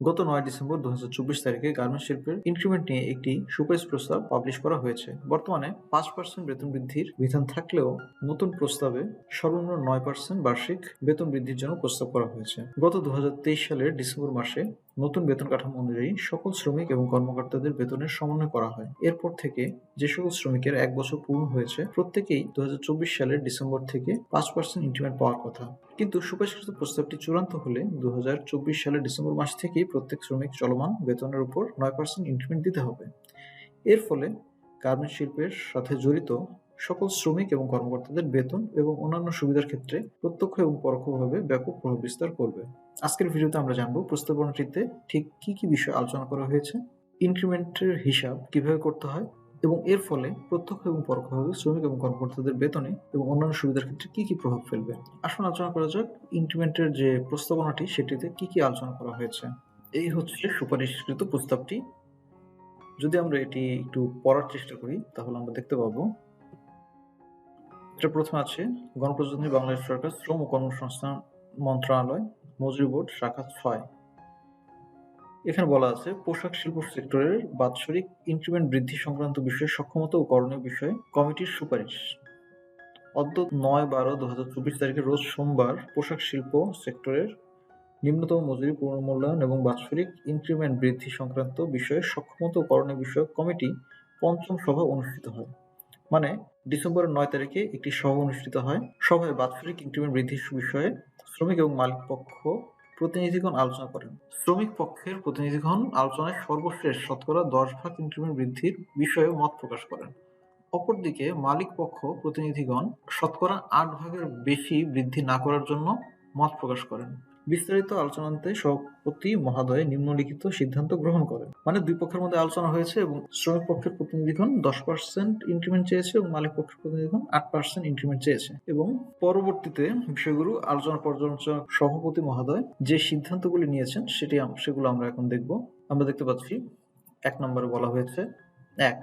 গত নয় ডিসেম্বর দুহাজার চব্বিশ তারিখে গার্মেন্টস শিল্পের ইনক্রিমেন্ট নিয়ে একটি সুপারিশ প্রস্তাব পাবলিশ করা হয়েছে। বর্তমানে পাঁচ পার্সেন্ট বেতন বৃদ্ধির বিধান থাকলেও নতুন প্রস্তাবে সর্বনিম্ন নয় পার্সেন্ট বার্ষিক বেতন বৃদ্ধির জন্য প্রস্তাব করা হয়েছে। গত দুহাজার তেইশ সালের ডিসেম্বর মাসে নতুন বেতন কাঠামো অনুযায়ী সকল শ্রমিক এবং কর্মকর্তাদের বেতনের সমন্বয় করা হয়। এরপর থেকে যে সকল শ্রমিকের এক বছর পূর্ণ হয়েছে, প্রত্যেকেই দুহাজার চব্বিশ সালের ডিসেম্বর থেকে পাঁচ পার্সেন্ট ইনক্রিমেন্ট পাওয়ার কথা। কিন্তু সুপারিশকৃত প্রস্তাবটি চূড়ান্ত হলে দু হাজার চব্বিশ সালের ডিসেম্বর মাস থেকেই প্রত্যেক শ্রমিক চলমান বেতনের উপর নয় পার্সেন্ট ইনক্রিমেন্ট দিতে হবে। এর ফলে গার্মেন্টস শিল্পের সাথে জড়িত সকল শ্রমিক এবং কর্মকর্তাদের বেতন এবং অন্যান্য সুবিধার ক্ষেত্রে প্রত্যক্ষ এবং পরোক্ষভাবে ব্যাপক প্রভাব বিস্তার করবে। আজকের ভিডিওতে আমরা জানব প্রস্তাবনাটিতে ঠিক কি কি বিষয় আলোচনা করা হয়েছে, ইনক্রিমেন্টের হিসাব কীভাবে করতে হয় এবং এর ফলে প্রত্যক্ষ এবং পরোক্ষভাবে শ্রমিক এবং কর্মকর্তাদের বেতনে এবং অন্যান্য সুবিধার ক্ষেত্রে কি কি প্রভাব ফেলবে। আসুন আলোচনা করা যাক ইনক্রিমেন্টের যে প্রস্তাবনাটি, সেটিতে কি কি আলোচনা করা হয়েছে। এই হচ্ছে সুপারিশকৃত প্রস্তাবটি। যদি আমরা এটি একটু পড়ার চেষ্টা করি, তাহলে আমরা দেখতে পাবো এটা প্রথম আছে, গণপ্রজাতন্ত্রী বাংলাদেশ সরকার শ্রম ও কর্মসংস্থান মন্ত্রণালয়, মজুরি বোর্ড, শাখা ছয়। এখানে বলা আছে, পোশাক শিল্প সেক্টরের বাৎসরিক ইনক্রিমেন্ট বৃদ্ধি সংক্রান্ত বিষয়ে সক্ষমতা ও করণীয় বিষয়ে কমিটির সুপারিশ। অদ্য নয় বারো দু হাজার চব্বিশ তারিখে রোজ সোমবার পোশাক শিল্প সেক্টরের নিম্নতম মজুরি পুনর্মূল্যায়ন এবং বাৎসরিক ইনক্রিমেন্ট বৃদ্ধি সংক্রান্ত বিষয়ে সক্ষমতা ও করণীয় বিষয়ক কমিটি পঞ্চম সভা অনুষ্ঠিত হয়। মানে ডিসেম্বরের নয় তারিখে একটি সভা অনুষ্ঠিত হয়। সভায় বাৎসরিক ইনক্রিমেন্ট বৃদ্ধির বিষয়ে শ্রমিক এবং মালিক পক্ষ প্রতিনিধিগণ আলোচনা করেন। শ্রমিক পক্ষের প্রতিনিধিগণ আলোচনায় সর্বশেষ শতকরা দশ ভাগ ইনক্রিমেন্ট বৃদ্ধির বিষয়ে মত প্রকাশ করেন। অপরদিকে মালিক পক্ষ প্রতিনিধিগণ শতকরা আট ভাগের বেশি বৃদ্ধি না করার জন্য মত প্রকাশ করেন। বিস্তারিত আলোচনাতে সভাপতি মহোদয় নিম্নলিখিত সিদ্ধান্ত গ্রহণ করেন। মানে দুই পক্ষের মধ্যে আলোচনা হয়েছে এবং শ্রমিক পক্ষের প্রতিনিধিগণ দশ পার্সেন্ট ইনক্রিমেন্ট চেয়েছে এবং মালিক পক্ষের প্রতিনিধিগণ আট পার্সেন্ট ইনক্রিমেন্ট চেয়েছে। এবং পরবর্তীতে বিষয়গুলো আলোচনা পর্যালোচনা সভাপতি মহোদয় যে সিদ্ধান্তগুলি নিয়েছেন সেটি সেগুলো আমরা এখন দেখব। আমরা দেখতে পাচ্ছি এক নম্বরে বলা হয়েছে, এক,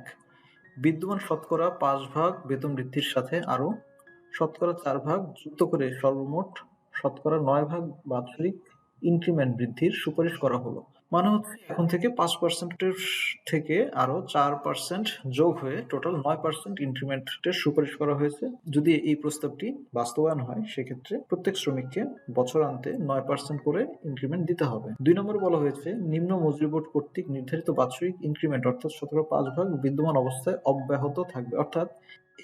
বিদ্যমান শতকরা পাঁচ ভাগ বেতন বৃদ্ধির সাথে আরও শতকরা চার ভাগ যুক্ত করে সর্বমোট শতকরা নয় ভাগ বাৎসরিক ইনক্রিমেন্ট বৃদ্ধির সুপারিশ করা হলো। মানে হচ্ছে এখন থেকে পাঁচ পার্সেন্টের থেকে আরও চার পার্সেন্ট যোগ হয়ে টোটাল নয় পার্সেন্ট ইনক্রিমেন্টের সুপারিশ করা হয়েছে। যদি এই প্রস্তাবটি বাস্তবায়ন হয়, সেক্ষেত্রে প্রত্যেক শ্রমিককে বছরান্তে নয় পার্সেন্ট করে ইনক্রিমেন্ট দিতে হবে। দুই নম্বরে বলা হয়েছে, নিম্ন মজুরি বোর্ড কর্তৃক নির্ধারিত বাৎসরিক ইনক্রিমেন্ট অর্থাৎ শতকরা পাঁচ ভাগ বিদ্যমান অবস্থায় অব্যাহত থাকবে। অর্থাৎ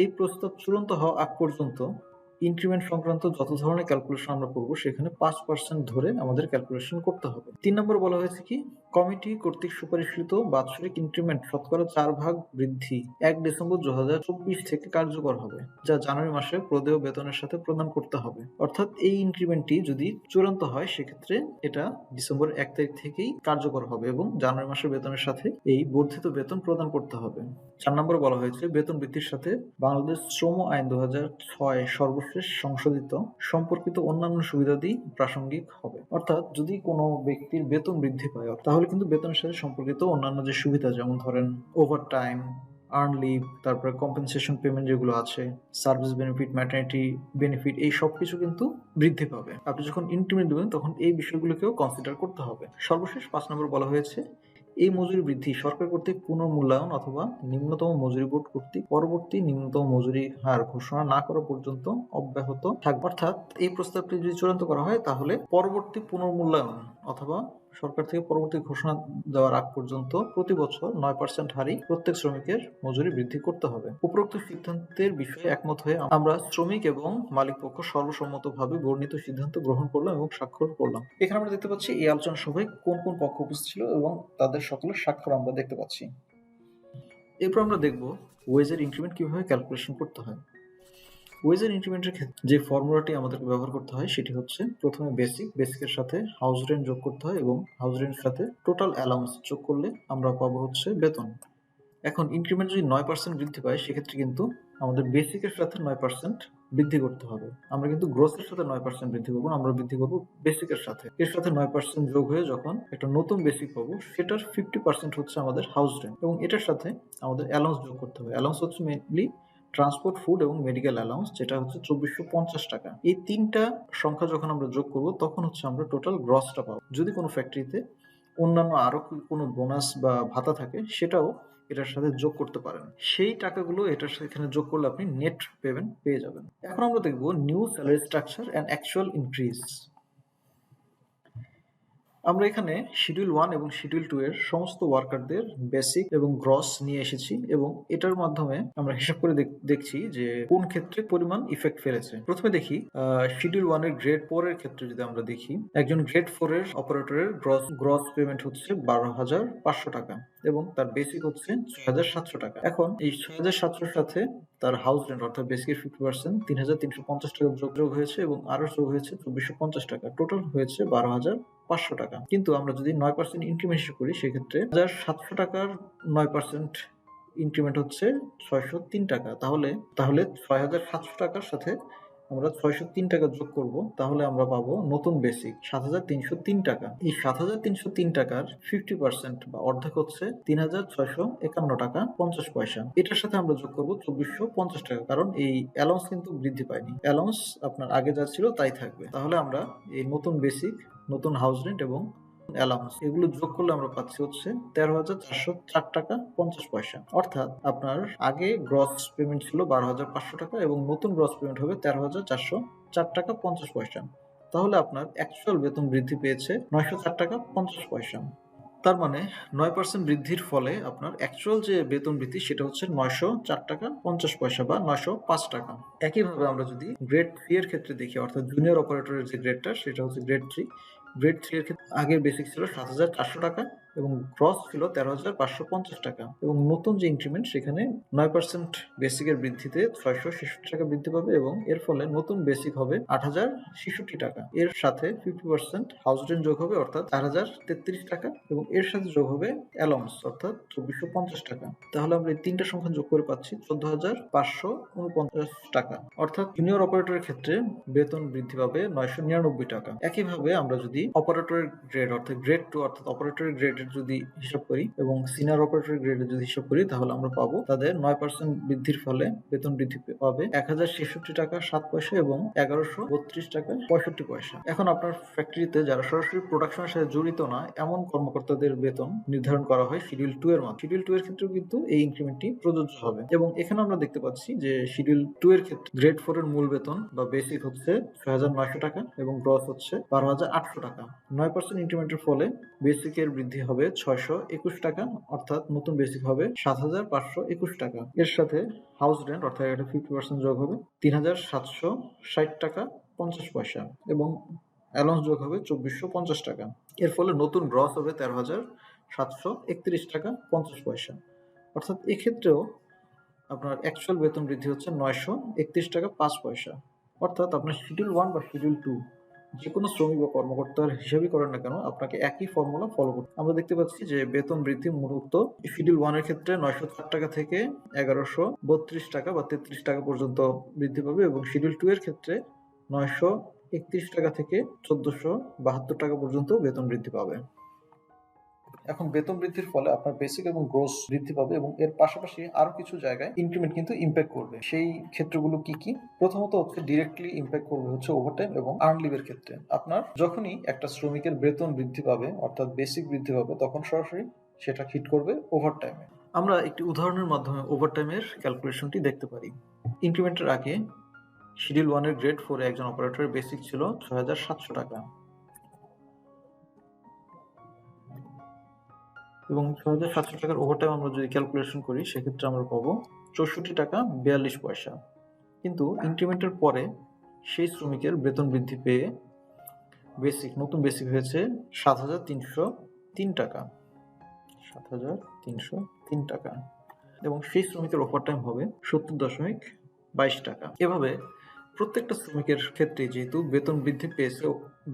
এই প্রস্তাব চূড়ান্ত হওয়া আগ পর্যন্ত ইনক্রিমেন্ট সংক্রান্ত যত ধরনের ক্যালকুলেশন আমরা করব, সেখানে পাঁচ পার্সেন্ট ধরে আমাদের ক্যালকুলেশন করতে হবে। তিন নম্বর বলা হয়েছে কি? কমিটি কর্তৃক সুপারিশকৃত বাৎসরিক ইনক্রিমেন্ট শতকরা চার ভাগ বৃদ্ধি এক ডিসেম্বর দু হাজার চব্বিশ থেকে কার্যকর হবে, যা জানুয়ারি মাসে প্রদেয় বেতনের সাথে প্রদান করতে হবে। অর্থাৎ এই ইনক্রিমেন্টটি যদি চূড়ান্ত হয়, সেক্ষেত্রে এটা ডিসেম্বর এক তারিখ থেকেই কার্যকর হবে এবং জানুয়ারি মাসের বেতনের সাথে এই বর্ধিত বেতন প্রদান করতে হবে। চার নম্বর বলা হয়েছে, বেতন বৃদ্ধির সাথে বাংলাদেশ শ্রম আইন দু ছয় সর্বশেষ সংশোধিত সম্পর্কিত অন্যান্য সুবিধাদি প্রাসঙ্গিক হবে। অর্থাৎ যদি কোনো ব্যক্তির বেতন বৃদ্ধি পায়, তাহলে কিন্তু বেতনের সাথে সম্পর্কিত অন্যান্য যে সুবিধা, যেমন ধরেন ওভার টাইম আর্ন লিভ তারপরে কম্পেনসেশন পেমেন্ট যেগুলো আছে সার্ভিস বেনিফিট ম্যাটার্নিটি বেনিফিট এই সব কিছু কিন্তু বৃদ্ধি পাবে। আপনি যখন ইনক্রিমেন্ট দেবেন তখন এই বিষয়গুলোকেও কনসিডার করতে হবে। সর্বশেষ পাঁচ নম্বর বলা হয়েছে, এই মজুরি বৃদ্ধি সরকার কর্তৃক পুনর্মূল্যায়ন অথবা নিম্নতম মজুরি বোর্ড কর্তৃক পরবর্তী নিম্নতম মজুরি হার ঘোষণা না করা পর্যন্ত অব্যাহত থাকবে। অর্থাৎ এই প্রস্তাবটি যদি চূড়ান্ত করা হয়, তাহলে পরবর্তী পুনর্মূল্যায়ন অথবা সরকার থেকে পরবর্তী ঘোষণা দেওয়ার আগ পর্যন্ত প্রতি বছর নয় পার্সেন্ট হারই প্রত্যেক শ্রমিকের মজুরি বৃদ্ধি করতে হবে। উপরোক্ত সিদ্ধান্তের বিষয়ে একমত হয়ে আমরা শ্রমিক এবং মালিক পক্ষ সর্বসম্মতভাবে বর্ণিত সিদ্ধান্ত গ্রহণ করলাম এবং স্বাক্ষর করলাম। এখানে আমরা দেখতে পাচ্ছি, এই আলোচনা সভায় কোন কোন পক্ষ উপস্থিত ছিল এবং তাদের সকলের স্বাক্ষর আমরা দেখতে পাচ্ছি। এরপর আমরা দেখব ওয়েজের ইনক্রিমেন্ট কীভাবে ক্যালকুলেশন করতে হয়। ওয়েজের ইনক্রিমেন্টের ক্ষেত্রে যে ফর্মুলাটি আমাদেরকে ব্যবহার করতে হয়, সেটি হচ্ছে প্রথমে বেসিক বেসিকের সাথে হাউস রেন্ট যোগ করতে হয় এবং হাউস রেন্টের সাথে টোটাল অ্যালাউন্স যোগ করলে আমরা পাবো হচ্ছে বেতন। এখন ইনক্রিমেন্ট যদি নয় পার্সেন্ট বৃদ্ধি পায়, সেক্ষেত্রে কিন্তু আমাদের বেসিকের সাথে নয় পার্সেন্ট বৃদ্ধি করতে হবে। আমরা কিন্তু গ্রোসের সাথে নয় পার্সেন্ট বৃদ্ধি করব আমরা বৃদ্ধি করব বেসিকের সাথে। এর সাথে নয় পার্সেন্ট যোগ হয়ে যখন একটা নতুন বেসিক পাবো, সেটার ফিফটি পার্সেন্ট হচ্ছে আমাদের হাউস রেন্ট এবং এটার সাথে আমাদের অ্যালাউন্স যোগ করতে হবে। অ্যালাউন্স হচ্ছে মেনলি ট্রান্সপোর্ট ফুড এবং মেডিকেল অ্যালাউন্স যেটা হচ্ছে চব্বিশশো পঞ্চাশ টাকা। এই তিনটা সংখ্যা যখন আমরা যোগ করব, তখন হচ্ছে আমরা টোটাল গ্রসটা পাবো। যদি কোনো ফ্যাক্টরিতে অন্যান্য আরও কোনো বোনাস বা ভাতা থাকে, সেটাও এটার সাথে যোগ করতে পারেন। সেই টাকাগুলো এটার সাথে এখানে যোগ করলে আপনি নেট পেমেন্ট পেয়ে যাবেন। এখন আমরা দেখব new salary structure and actual increase আমরা এখানে শিডিউল ওয়ান এবং শিডিউল টু এর সমস্ত ওয়ার্কারদের বেসিক এবং গ্রস নিয়ে এসেছি এবং এটার মাধ্যমে আমরা হিসাব করে দেখছি যে কোন ক্ষেত্রে পরিমাণ ইফেক্ট ফেলেছে। প্রথমে দেখি শিডিউল ওয়ানের গ্রেড ফোর এর ক্ষেত্রে যদি আমরা দেখি, একজন গ্রেড ফোর এর অপারেটরের গ্রস গ্রস পেমেন্ট হচ্ছে বারো হাজার পাঁচশো টাকা এবং তার বেসিক হচ্ছে ছয় হাজার সাতশো টাকা। এখন এই ছয় হাজার সাতশোর সাথে তার হাউস রেন্ট অর্থাৎ বেসিকের ফিফটি পার্সেন্ট তিন হাজার তিনশো পঞ্চাশ টাকা যোগ যোগ হয়েছে এবং আরও যোগ হয়েছে চব্বিশশো পঞ্চাশ টাকা। টোটাল হয়েছে বারো হাজার পাঁচশো টাকা। কিন্তু আমরা যদি নয় পার্সেন্ট ইনক্রিমেন্ট হিসেবে করি, সেক্ষেত্রে হাজার সাতশো টাকার নয় পার্সেন্ট ইনক্রিমেন্ট হচ্ছে ছয়শো তিন টাকা। তাহলে তাহলে ছয় হাজার সাতশো টাকার সাথে আমরা ছয়শো তিন টাকা যোগ করব, তাহলে আমরা পাবো নতুন বেসিক সাত হাজার তিনশো তিন টাকা। এই সাত হাজার তিনশো তিন টাকার ফিফটি পার্সেন্ট বা অর্ধেক হচ্ছে তিন হাজার ছয়শো একান্ন টাকা পঞ্চাশ পয়সা। এটার সাথে আমরা যোগ করব চব্বিশশো পঞ্চাশ টাকা, কারণ এই অ্যালাউন্স কিন্তু বৃদ্ধি পায়নি। অ্যালাউন্স আপনার আগে যা ছিল তাই থাকবে। তাহলে আমরা এই নতুন বেসিক নতুন হাউস রেন্ট এবং অ্যালাউন্স এগুলো যোগ করলে আমরা পাচ্ছি হচ্ছে তেরো হাজার চারশো চার টাকা পঞ্চাশ পয়সা। অর্থাৎ আপনার আগে গ্রস পেমেন্ট ছিল বারো হাজার পাঁচশো টাকা এবং নতুন গ্রস পেমেন্ট হবে তেরো হাজার চারশো চার টাকা পঞ্চাশ পয়সা। তাহলে আপনার অ্যাকচুয়াল বেতন বৃদ্ধি পেয়েছে নয়শো চার টাকা পঞ্চাশ পয়সা। তার মানে নয় পার্সেন্ট বৃদ্ধির ফলে আপনার অ্যাকচুয়াল যে বেতন বৃদ্ধি সেটা হচ্ছে নয়শো চার টাকা পঞ্চাশ পয়সা বা নয়শো পাঁচ টাকা। একইভাবে আমরা যদি গ্রেড থ্রি এর ক্ষেত্রে দেখি, অর্থাৎ জুনিয়র অপারেটরের যে গ্রেডটা সেটা হচ্ছে গ্রেড থ্রি গ্রেড থ্রি এর ক্ষেত্রে আগে বেসিক ছিল সাত হাজার চারশো টাকা। এবং গ্রস ছিল তেরো হাজার পাঁচশো পঞ্চাশ টাকা। এবং নতুন যে ইনক্রিমেন্ট সেখানে নয় পার্সেন্ট বেসিকের বৃদ্ধিতে ছয়শো ছেষট্টি টাকা বৃদ্ধি পাবে এবং এর ফলে নতুন বেসিক হবে আট হাজার ছেষট্টি টাকা। এর সাথে ফিফটি পার্সেন্ট হাউস রেন্ট যোগ হবে, অর্থাৎ চার হাজার তেত্রিশ টাকা এবং এর সাথে যোগ হবে অ্যালাউন্স অর্থাৎ চব্বিশশো পঞ্চাশ টাকা। তাহলে আমরা এই তিনটা সংখ্যা যোগ করে পাচ্ছি, চোদ্দ হাজার পাঁচশো উনপঞ্চাশ টাকা। অর্থাৎ জুনিয়র অপারেটরের ক্ষেত্রে বেতন বৃদ্ধি পাবে নয়শো নিরানব্বই টাকা। একইভাবে আমরা যদি অপারেটরের গ্রেড অর্থাৎ গ্রেড টু অর্থাৎ অপারেটরের গ্রেডের যদি হিসাব করি এবং সিনিয়র অপারেটরের গ্রেডের যদি হিসাব করি, তাহলে আমরা পাবো তাদের নয় পার্সেন্ট বৃদ্ধির ফলে বেতন বৃদ্ধি পাবে এক হাজার ছেষট্টি টাকা সাত পয়সা এবং এগারোশো বত্রিশ টাকা পঁয়ষট্টি পয়সা। এখন আপনার ফ্যাক্টরিতে যারা সরাসরি প্রোডাকশনের সাথে জড়িত না, এমন কর্মকর্তাদের বেতন নির্ধারণ করা হয় শিডিউল টু এর মাধ্যমে। শিডিউল টু এর ক্ষেত্রেও কিন্তু এই ইনক্রিমেন্টটি প্রযোজ্য হবে। এবং এখানে আমরা দেখতে পাচ্ছি যে শিডিউল টু এর ক্ষেত্রে গ্রেড ফোর এর মূল বেতন বা বেসিক হচ্ছে ছয় হাজার নয়শো টাকা এবং গ্রস হচ্ছে বারো হাজার আটশো টাকা। নয় পার্সেন্ট ইনক্রিমেন্টের ফলে বেসিকের বৃদ্ধি হবে ছয়শো একুশ টাকা, অর্থাৎ নতুন বেসিক হবে সাত হাজার পাঁচশো একুশ টাকা। এর সাথে হাউস রেন্ট অর্থাৎ এটা ফিফটি পার্সেন্ট যোগ হবে, তিন হাজার সাতশো ষাট টাকা পঞ্চাশ পয়সা এবং অ্যালাউন্স যোগ হবে চব্বিশশো পঞ্চাশ টাকা। এর ফলে নতুন গ্রস হবে তেরো হাজার সাতশো একত্রিশ টাকা পঞ্চাশ পয়সা। অর্থাৎ এক্ষেত্রেও আপনার অ্যাকচুয়াল বেতন বৃদ্ধি হচ্ছে নয়শো একত্রিশ টাকা পাঁচ পয়সা। অর্থাৎ আপনার শিডিউল ওয়ান বা শিডিউল টু যে কোনো শ্রমিক বা কর্মকর্তার হিসাবই করেন না কেন, আপনাকে একই ফর্মুলা ফলো করতে আমরা দেখতে পাচ্ছি যে বেতন বৃদ্ধি মূলত শিডিউল ওয়ানের ক্ষেত্রে নয়শো ষাট টাকা থেকে এগারোশো বত্রিশ টাকা বা তেত্রিশ টাকা পর্যন্ত বৃদ্ধি পাবে এবং শিডিউল টু এর ক্ষেত্রে নয়শো একত্রিশ টাকা থেকে চোদ্দশো বাহাত্তর টাকা পর্যন্ত বেতন বৃদ্ধি পাবে। এখন বেতন বৃদ্ধির ফলে আপনার বেসিক এবং গ্রোস বৃদ্ধি পাবে এবং এর পাশাপাশি আরও কিছু জায়গায় ইনক্রিমেন্ট কিন্তু ইম্প্যাক্ট করবে। সেই ক্ষেত্রগুলো কি কি? প্রথমত হচ্ছে ডিরেক্টলি ইম্প্যাক্ট করবে হচ্ছে ওভারটাইম এবং আর্ন লিভের ক্ষেত্রে। আপনার যখনই একটা শ্রমিকের বেতন বৃদ্ধি পাবে, অর্থাৎ বেসিক বৃদ্ধি পাবে, তখন সরাসরি সেটা হিট করবে ওভারটাইমে আমরা একটি উদাহরণের মাধ্যমে ওভারটাইমের ক্যালকুলেশনটি দেখতে পারি। ইনক্রিমেন্টের আগে শিডিউল ওয়ানের গ্রেড ফোরে একজন অপারেটরের বেসিক ছিল ছয় হাজার সাতশো টাকা। এবং ছ হাজার সাতশো টাকার ওভারটাইম আমরা যদি ক্যালকুলেশন করি, সেক্ষেত্রে আমরা পাবো চৌষট্টি টাকা বিয়াল্লিশ পয়সা। কিন্তু ইনক্রিমেন্টের পরে সেই শ্রমিকের বেতন বৃদ্ধি পেয়ে বেসিক নতুন বেসিক হয়েছে সাত হাজার তিনশো তিন টাকা। সাত হাজার তিনশো তিন টাকা। এবং সেই শ্রমিকের ওভারটাইম হবে সত্তর দশমিক বাইশ টাকা। এভাবে প্রত্যেকটা শ্রমিকের ক্ষেত্রে যেহেতু বেতন বৃদ্ধি পেয়েছে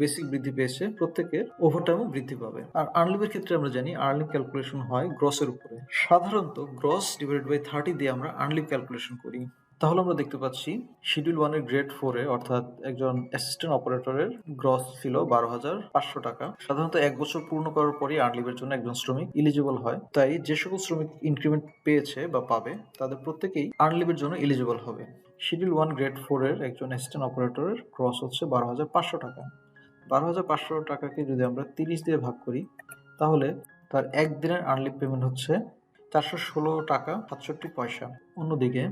বেসিক বৃদ্ধি পেয়েছে, প্রত্যেকের ওভারটাইমও বৃদ্ধি পাবে। আর আর্নলিভের ক্ষেত্রে আমরা জানি আর্নলিভ ক্যালকুলেশন হয় গ্রসের উপরে। সাধারণত গ্রস ডিভাইড বাই থার্টি দিয়ে আমরা আর্নলিভ ক্যালকুলেশন করি। তাহলে আমরা দেখতে পাচ্ছি শিডিউল ওয়ানের গ্রেড ফোরে অর্থাৎ একজন অ্যাসিস্ট্যান্ট অপারেটরের গ্রস ছিল বারো হাজার পাঁচশো টাকা। সাধারণত এক বছর পূর্ণ করার পরই আর্নলিভের জন্য একজন শ্রমিক ইলিজিবল হয়। তাই যে সকল শ্রমিক ইনক্রিমেন্ট পেয়েছে বা পাবে, তাদের প্রত্যেকেই আর্নলিভের জন্য এলিজিবল হবে। শিডিউল ওয়ান গ্রেড ফোরের একজন অ্যাসিস্ট্যান্ট অপারেটরের ক্রস হচ্ছে বারো হাজার পাঁচশো টাকা। বারো হাজার পাঁচশো টাকাকে যদি আমরা তিরিশ দিয়ে ভাগ করি, তাহলে তার একদিনের আর্লি পেমেন্ট হচ্ছে চারশো ষোলো টাকা সাতষট্টি পয়সা। অন্যদিকে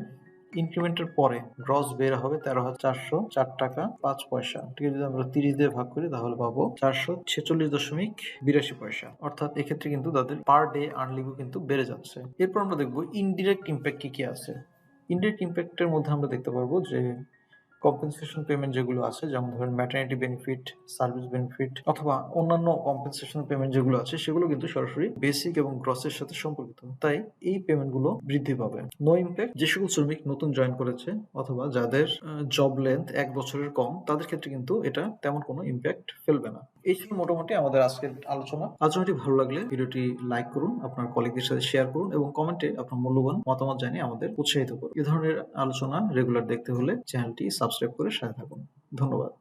ইনক্রিমেন্টের পরে গ্রস বের হবে তেরো হাজার চারশো চার টাকা পাঁচ পয়সা। ঠিক যদি আমরা তিরিশ দিয়ে ভাগ করি, তাহলে পাবো চারশো ছেচল্লিশ দশমিক বিরাশি পয়সা। অর্থাৎ এক্ষেত্রে কিন্তু তাদের পার ডে আর্নলিংও কিন্তু বেড়ে যাচ্ছে। এরপর আমরা দেখব ইনডিরেক্ট ইম্প্যাক্ট কি কি আছে। ইনডিরেক্ট ইম্প্যাক্টের মধ্যে আমরা দেখতে পারব যে কম্পেনসেশন পেমেন্ট যেগুলো আছে, যেমন ধরেন ম্যাটার্নিটি বেনিফিট সার্ভিস বেনিফিট অথবা অন্যান্য কম্পেনসেশন পেমেন্ট যেগুলো আছে, সেগুলো কিন্তু সরাসরি বেসিক এবং গ্রসের সাথে সম্পর্কিত। তাই এই পেমেন্টগুলো বৃদ্ধি পাবে। নো ইম্প্যাক্ট যে সকল শ্রমিক নতুন জয়েন করেছে অথবা যাদের জব লেন্থ এক বছরের কম, তাদের ক্ষেত্রে কিন্তু এটা তেমন কোনো ইম্প্যাক্ট ফেলবে না। এই ছিল মোটামুটি আমাদের আজকের আলোচনা। আলোচনাটি ভালো লাগলে ভিডিওটি লাইক করুন, আপনার কলিগদের সাথে শেয়ার করুন এবং কমেন্টে আপনার মূল্যবান মতামত জানিয়ে আমাদের উৎসাহিত করুন। এ ধরনের আলোচনা রেগুলার দেখতে হলে চ্যানেলটি সাবস্ক্রাইব করে সাথে থাকুন। ধন্যবাদ।